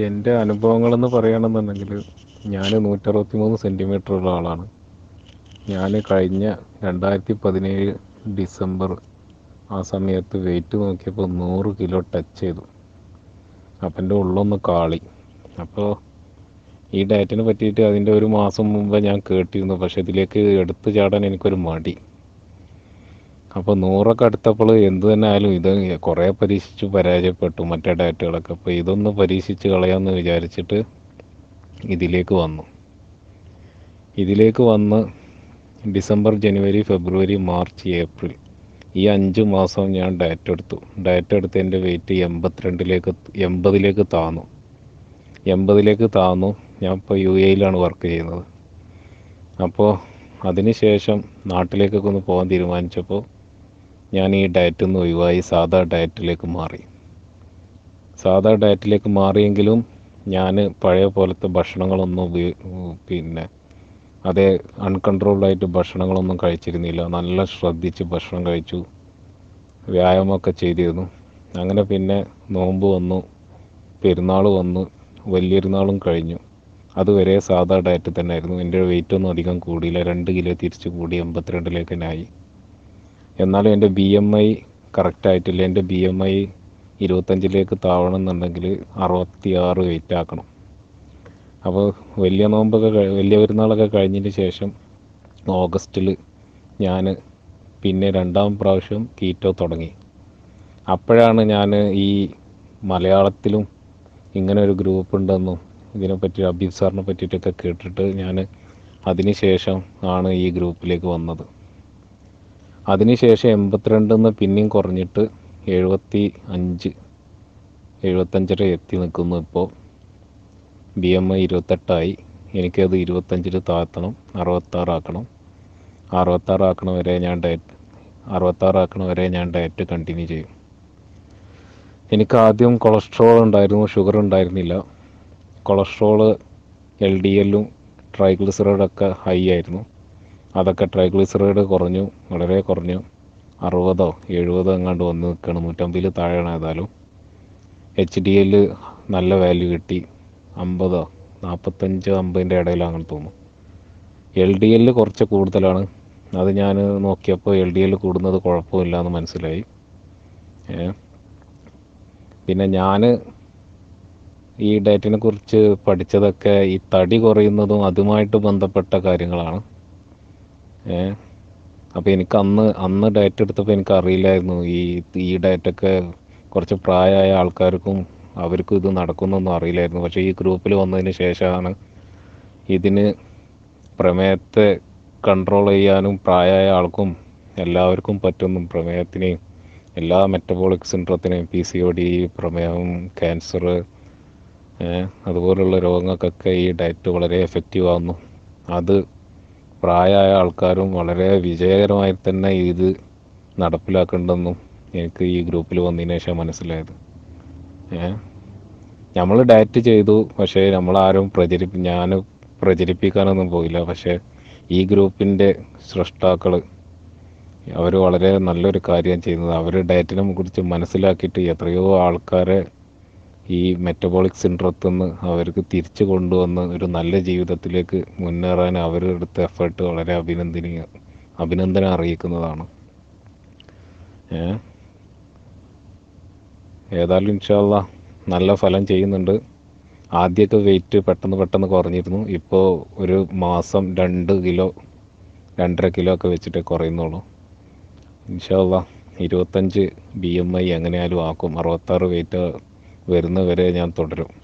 എന്റെ അനുഭവങ്ങളെന്ന് പറയുകയാണെന്നുണ്ടെങ്കിൽ ഞാൻ നൂറ്ററുപത്തി മൂന്ന് സെന്റിമീറ്റർ ഉള്ള ആളാണ്. ഞാൻ കഴിഞ്ഞ രണ്ടായിരത്തി പതിനേഴ് ഡിസംബർ ആ സമയത്ത് വെയിറ്റ് നോക്കിയപ്പോൾ നൂറ് കിലോ ടച്ച് ചെയ്തു. അപ്പം എന്റെ ഉള്ളൊന്ന് കാളി. അപ്പോൾ ഈ ഡയറ്റിനെ പറ്റിയിട്ട് അതിന്റെ ഒരു മാസം മുമ്പ് ഞാൻ കേട്ടിരുന്നു. പക്ഷെ ഇതിലേക്ക് എടുത്തു ചാടാൻ എനിക്കൊരു മടി. അപ്പോൾ നൂറൊക്കെ അടുത്തപ്പോൾ എന്ത് തന്നെ ആയാലും ഇത് കുറേ പരീക്ഷിച്ചു പരാജയപ്പെട്ടു. മറ്റേ ഡാറ്റകളൊക്കെ. അപ്പോൾ ഇതൊന്ന് പരീക്ഷിച്ച് കളയാമെന്ന് വിചാരിച്ചിട്ട് ഇതിലേക്ക് വന്നു. ഇതിലേക്ക് വന്ന് ഡിസംബർ ജനുവരി ഫെബ്രുവരി മാർച്ച് ഏപ്രിൽ. ഈ അഞ്ച് മാസം ഞാൻ ഡാറ്റ എടുത്തു. ഡാറ്റ എടുത്ത് എന്റെ വെയിറ്റ് എൺപത്തിരണ്ടിലേക്ക് എൺപതിലേക്ക് താന്നു. എൺപതിലേക്ക് താന്നു. ഞാൻ ഇപ്പോൾ യു എയിലാണ് വർക്ക് ചെയ്യുന്നത്. അപ്പോൾ അതിന് ശേഷം നാട്ടിലേക്കൊക്കെ ഒന്ന് പോകാൻ തീരുമാനിച്ചപ്പോൾ ഞാൻ ഈ ഡയറ്റിൽ നിന്ന് ഒഴിവായി സാധാ ഡയറ്റിലേക്ക് മാറി. സാധാ ഡയറ്റിലേക്ക് മാറിയെങ്കിലും ഞാൻ പഴയ പോലത്തെ ഭക്ഷണങ്ങളൊന്നും പിന്നെ അതേ അൺകൺട്രോൾഡായിട്ട് ഭക്ഷണങ്ങളൊന്നും കഴിച്ചിരുന്നില്ല. നല്ല ശ്രദ്ധിച്ച് ഭക്ഷണം കഴിച്ചു. വ്യായാമമൊക്കെ ചെയ്തിരുന്നു. അങ്ങനെ പിന്നെ നോമ്പ് വന്നു. പെരുന്നാൾ വന്നു. വലിയൊരുന്നാളും കഴിഞ്ഞു. അതുവരെ സാധാ ഡയറ്റ് തന്നെ ആയിരുന്നു എന്റെ വെയിറ്റ് ഒന്നും അധികം കൂടിയില്ല. രണ്ട് കിലോ തിരിച്ച് കൂടി എൺപത്തിരണ്ടിലേക്ക് തന്നെ ആയി എന്നാലും എന്റെ ബി എം ഐ കറക്റ്റ് ആയിട്ടില്ല. എന്റെ ബി എം ഐ ഇരുപത്തഞ്ചിലേക്ക് താവണം എന്നുണ്ടെങ്കിൽ അറുപത്തി ആറ് വെയിറ്റ് ആക്കണം. അപ്പോൾ വലിയ നോമ്പൊക്കെ വലിയ പെരുന്നാളൊക്കെ കഴിഞ്ഞതിന് ശേഷം ഓഗസ്റ്റിൽ ഞാൻ പിന്നെ രണ്ടാം പ്രാവശ്യം കീറ്റോ തുടങ്ങി. അപ്പോഴാണ് ഞാൻ ഈ മലയാളത്തിലും ഇങ്ങനെ ഒരു ഗ്രൂപ്പ് ഉണ്ടെന്നും ഇതിനെപ്പറ്റി അബീബ് സാറിനെ പറ്റിയിട്ടൊക്കെ കേട്ടിട്ട് ഞാൻ അതിന് ശേഷം ആണ് ഈ ഗ്രൂപ്പിലേക്ക് വന്നത്. അതിനുശേഷം എൺപത്തിരണ്ടിൽ നിന്ന് പിന്നെയും കുറഞ്ഞിട്ട് എഴുപത്തി അഞ്ച് എഴുപത്തഞ്ചര എത്തി നിൽക്കുന്നു ഇപ്പോൾ. ബി എം ഐ ഇരുപത്തെട്ടായി. എനിക്കത് ഇരുപത്തഞ്ചിൽ താഴ്ത്തണം അറുപത്താറാക്കണം അറുപത്താറാക്കണ വരെ ഞാൻ ഡയറ്റ് അറുപത്താറാക്കണ വരെ ഞാൻ ഡയറ്റ് കണ്ടിന്യൂ ചെയ്യും. എനിക്ക് ആദ്യം കൊളസ്ട്രോൾ ഉണ്ടായിരുന്നു ഷുഗർ ഉണ്ടായിരുന്നില്ല. കൊളസ്ട്രോൾ എൽ ഡി എല്ലും ട്രൈഗ്ലിസറൈഡൊക്കെ ഹൈ ആയിരുന്നു. അതൊക്കെ ട്രൈഗ്ലിസറൈഡ് കുറഞ്ഞു വളരെ കുറഞ്ഞു. അറുപതോ എഴുപതോ എങ്ങാണ്ട് വന്ന് നിൽക്കണം നൂറ്റമ്പതിൽ താഴെയാണ് ഏതായാലും. എച്ച് ഡി എൽ നല്ല വാല്യൂ കിട്ടി. അമ്പതോ നാൽപ്പത്തഞ്ചോ അമ്പതിന്റെ ഇടയിലാണെന്ന് തോന്നുന്നു. എൽ ഡി എല്ലിൽ കുറച്ച് കൂടുതലാണ്. അത് ഞാൻ നോക്കിയപ്പോൾ എൽ ഡി എൽ കൂടുന്നത് കുഴപ്പമില്ല എന്ന് മനസ്സിലായി പിന്നെ ഞാൻ ഈ ഡയറ്റിനെ കുറിച്ച് പഠിച്ചതൊക്കെ ഈ തടി കുറയുന്നതും അതുമായിട്ട് ബന്ധപ്പെട്ട കാര്യങ്ങളാണ്. ഏ? അപ്പോൾ എനിക്ക് അന്ന് അന്ന് ഡയറ്റ് എടുത്തപ്പോൾ എനിക്ക് അറിയില്ലായിരുന്നു. ഈ ഈ ഡയറ്റൊക്കെ കുറച്ച് പ്രായമായ ആൾക്കാർക്കും അവർക്കും ഇത് നടക്കുന്നൊന്നും അറിയില്ലായിരുന്നു. പക്ഷേ ഈ ഗ്രൂപ്പിൽ വന്നതിന് ശേഷമാണ് ഇതിന് പ്രമേയത്തെ കൺട്രോൾ ചെയ്യാനും പ്രായമായ ആൾക്കും എല്ലാവർക്കും പറ്റുന്നു പ്രമേയത്തിനെയും എല്ലാ മെറ്റബോളിക് സിൻഡ്രത്തിനെയും പി സി ഒ ഡി പ്രമേഹം ക്യാൻസർ അതുപോലുള്ള രോഗങ്ങൾക്കൊക്കെ ഈ ഡയറ്റ് വളരെ എഫക്റ്റീവ് ആകുന്നു അത് പ്രായമായ ആൾക്കാരും വളരെ വിജയകരമായി തന്നെ ഇത് നടപ്പിലാക്കേണ്ടെന്നും എനിക്ക് ഈ ഗ്രൂപ്പിൽ വന്നതിന് ശേഷം മനസ്സിലായത്. നമ്മൾ ഡയറ്റ് ചെയ്തു പക്ഷേ നമ്മളാരും പ്രചരിപ്പി ഞാൻ പ്രചരിപ്പിക്കാനൊന്നും പോയില്ല. പക്ഷേ ഈ ഗ്രൂപ്പിന്റെ സൃഷ്ടാക്കൾ അവർ വളരെ നല്ലൊരു കാര്യം ചെയ്യുന്നത് അവർ ഡയറ്റിനെ കുറിച്ച് മനസ്സിലാക്കിയിട്ട് എത്രയോ ആൾക്കാരെ ഈ മെറ്റബോളിക് സിൻഡ്രത്തിൽ നിന്ന് അവർക്ക് തിരിച്ചു കൊണ്ടുവന്ന് ഒരു നല്ല ജീവിതത്തിലേക്ക് മുന്നേറാൻ അവരെടുത്ത എഫേർട്ട് വളരെ അഭിനന്ദനീയ അഭിനന്ദനം അറിയിക്കുന്നതാണ്. ഏതായാലും ഇൻഷാല്ല നല്ല ഫലം ചെയ്യുന്നുണ്ട്. ആദ്യമൊക്കെ വെയിറ്റ് പെട്ടെന്ന് പെട്ടെന്ന് കുറഞ്ഞിരുന്നു. ഇപ്പോൾ ഒരു മാസം രണ്ട് കിലോ രണ്ടര കിലോ ഒക്കെ വെച്ചിട്ടേ കുറയുന്നുള്ളൂ. ഇൻഷാല്ല ഇരുപത്തഞ്ച് ബി എം ഐ എങ്ങനെയാലും ആക്കും. അറുപത്താറ് വെയിറ്റ് വരുന്നവരെ ഞാൻ തുടരും.